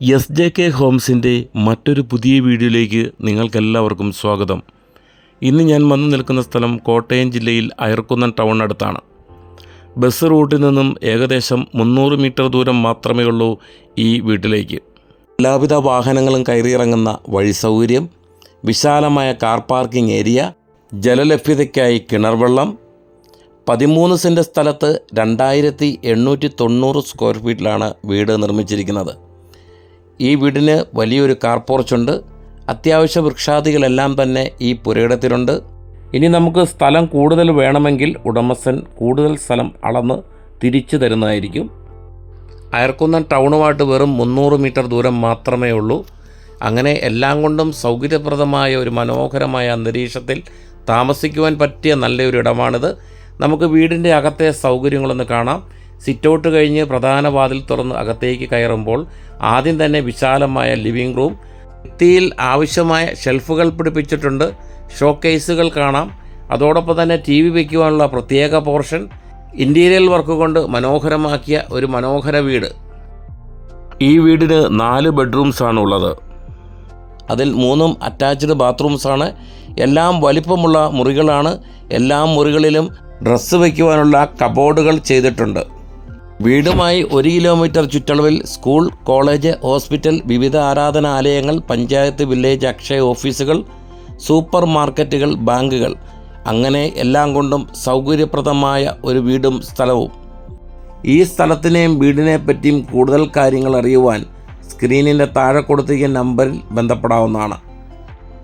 S J K ഹോംസിന്റെ മറ്റൊരു പുതിയ വീഡിയോയിലേക്ക് നിങ്ങൾക്കെല്ലാവർക്കും സ്വാഗതം. ഇന്ന് ഞാൻ വന്നു നിൽക്കുന്ന സ്ഥലം കോട്ടയം ജില്ലയിൽ അയർക്കുന്നം ടൗണിനടുത്താണ് ബസ് റൂട്ടിൽ നിന്നും ഏകദേശം മുന്നൂറ് മീറ്റർ ദൂരം മാത്രമേ ഉള്ളൂ ഈ വീട്ടിലേക്ക്. എല്ലാവിധ വാഹനങ്ങളും കയറിയിറങ്ങുന്ന വഴി സൗകര്യം വിശാലമായ കാർ പാർക്കിംഗ് ഏരിയ ജലലഭ്യതയ്ക്കായി കിണർ വെള്ളം പതിമൂന്ന് സെന്റ് സ്ഥലത്ത് രണ്ടായിരത്തി എണ്ണൂറ്റി തൊണ്ണൂറ് സ്ക്വയർ ഫീറ്റിലാണ് വീട് നിർമ്മിച്ചിരിക്കുന്നത്. ഈ വീടിന് വലിയൊരു കാർ പോർച്ചുണ്ട് അത്യാവശ്യ വൃക്ഷാദികളെല്ലാം തന്നെ ഈ പുരയിടത്തിലുണ്ട്. ഇനി നമുക്ക് സ്ഥലം കൂടുതൽ വേണമെങ്കിൽ ഉടമസ്ഥൻ കൂടുതൽ സ്ഥലം അളന്ന് തിരിച്ചു തരുന്നതായിരിക്കും. അയർക്കുന്നം ടൗണുമായിട്ട് വെറും മുന്നൂറ് മീറ്റർ ദൂരം മാത്രമേ ഉള്ളൂ. അങ്ങനെ എല്ലാം കൊണ്ടും സൗകര്യപ്രദമായ ഒരു മനോഹരമായ അന്തരീക്ഷത്തിൽ താമസിക്കുവാൻ പറ്റിയ നല്ലൊരു ഇടമാണിത്. നമുക്ക് വീടിന്റെ അകത്തെ സൗകര്യങ്ങളൊന്ന് കാണാം. സിറ്റൗട്ട് കഴിഞ്ഞ് പ്രധാന വാതിൽ തുറന്ന് അകത്തേക്ക് കയറുമ്പോൾ ആദ്യം തന്നെ വിശാലമായ ലിവിംഗ് റൂം ഭിത്തിയിൽ ആവശ്യമായ ഷെൽഫുകൾ പിടിപ്പിച്ചിട്ടുണ്ട് ഷോക്കേസുകൾ കാണാം. അതോടൊപ്പം തന്നെ ടി വി വയ്ക്കുവാനുള്ള പ്രത്യേക പോർഷൻ ഇന്റീരിയൽ വർക്ക് കൊണ്ട് മനോഹരമാക്കിയ ഒരു മനോഹര വീട്. ഈ വീടിന് നാല് ബെഡ്റൂംസാണ് ഉള്ളത് അതിൽ മൂന്നും അറ്റാച്ച്ഡ് ബാത്റൂംസാണ്. എല്ലാം വലിപ്പമുള്ള മുറികളാണ്. എല്ലാ മുറികളിലും ഡ്രസ്സ് വയ്ക്കുവാനുള്ള കബോർഡുകൾ ചെയ്തിട്ടുണ്ട്. വീടുമായി ഒരു കിലോമീറ്റർ ചുറ്റളവിൽ സ്കൂൾ കോളേജ് ഹോസ്പിറ്റൽ വിവിധ ആരാധനാലയങ്ങൾ പഞ്ചായത്ത് വില്ലേജ് അക്ഷയ ഓഫീസുകൾ സൂപ്പർ മാർക്കറ്റുകൾ ബാങ്കുകൾ. അങ്ങനെ എല്ലാം കൊണ്ടും സൗകര്യപ്രദമായ ഒരു വീടും സ്ഥലവും. ഈ സ്ഥലത്തിനെയും വീടിനെ പറ്റിയും കൂടുതൽ കാര്യങ്ങൾ അറിയുവാൻ സ്ക്രീനിന്റെ താഴെ കൊടുത്തിരിക്കുന്ന നമ്പറിൽ ബന്ധപ്പെടാവുന്നതാണ്.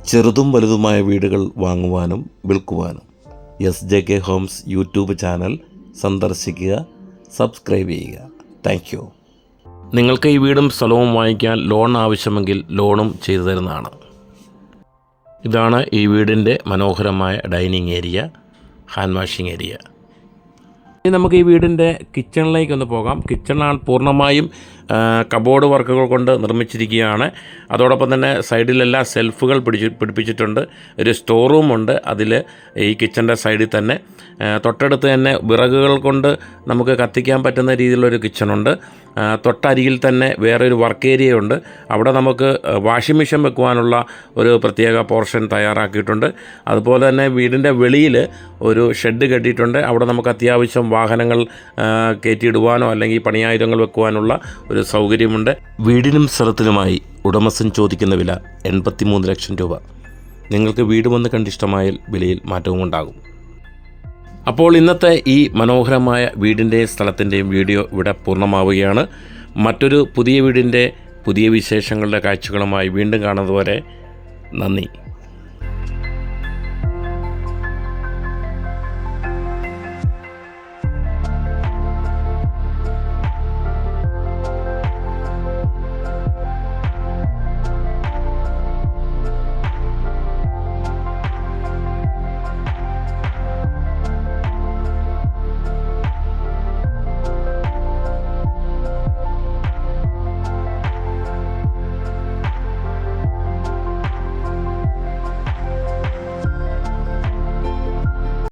ചെറുതും വലുതുമായ വീടുകൾ വാങ്ങുവാനും വിൽക്കുവാനും. S J K homes YouTube channel സന്ദർശിക്കുക. സബ്സ്ക്രൈബ് ചെയ്യുക. താങ്ക് നിങ്ങൾക്ക് ഈ വീടും സ്ഥലവും വാങ്ങിക്കാൻ ലോൺ ആവശ്യമെങ്കിൽ ലോണും ചെയ്തു തരുന്നതാണ്. ഇതാണ് ഈ വീടിന്റെ മനോഹരമായ dining area hand washing area ഇനി നമുക്ക് ഈ വീടിന്റെ കിച്ചണിലേക്ക് ഒന്ന് പോകാം. കിച്ചണാണ് പൂർണമായും കബോർഡ് വർക്കുകൾ കൊണ്ട് നിർമ്മിച്ചിരിക്കുകയാണ്. അതോടൊപ്പം തന്നെ സൈഡിലെല്ലാം സെൽഫുകൾ പിടിച്ച് പിടിപ്പിച്ചിട്ടുണ്ട്. ഒരു സ്റ്റോർ റൂമുണ്ട് അതിൽ ഈ കിച്ചന്റെ സൈഡിൽ തന്നെ. തൊട്ടടുത്ത് തന്നെ വിറകുകൾ കൊണ്ട് നമുക്ക് കത്തിക്കാൻ പറ്റുന്ന രീതിയിലുള്ളൊരു കിച്ചണുണ്ട് തൊട്ടരികിൽ തന്നെ വേറൊരു വർക്ക് ഏരിയ ഉണ്ട് അവിടെ നമുക്ക് വാഷിംഗ് മെഷീൻ വെക്കുവാനുള്ള ഒരു പ്രത്യേക പോർഷൻ തയ്യാറാക്കിയിട്ടുണ്ട്. അതുപോലെ തന്നെ വീടിന്റെ വെളിയിൽ ഒരു ഷെഡ് കെട്ടിയിട്ടുണ്ട്. അവിടെ നമുക്ക് അത്യാവശ്യം വാഹനങ്ങൾ കയറ്റിയിടുവാനോ അല്ലെങ്കിൽ പണിയായുധങ്ങൾ വെക്കുവാനുള്ള ഒരു സൗകര്യമുണ്ട്. വീടിനും സ്ഥലത്തിനുമായി ഉടമസ്ഥൻ ചോദിക്കുന്ന വില എൺപത്തിമൂന്ന് ലക്ഷം രൂപ. നിങ്ങൾക്ക് വീട് വന്ന് കണ്ടിഷ്ടമായാൽ വിലയിൽ മാറ്റവും ഉണ്ടാകും. അപ്പോൾ ഇന്നത്തെ ഈ മനോഹരമായ വീടിന്റെയും സ്ഥലത്തിന്റെയും വീഡിയോ ഇവിടെ പൂർണമാവുകയാണ്. മറ്റൊരു പുതിയ വീടിന്റെ പുതിയ വിശേഷങ്ങളുടെ കാഴ്ചകളുമായി വീണ്ടും കാണുന്നതുവരെ നന്ദി.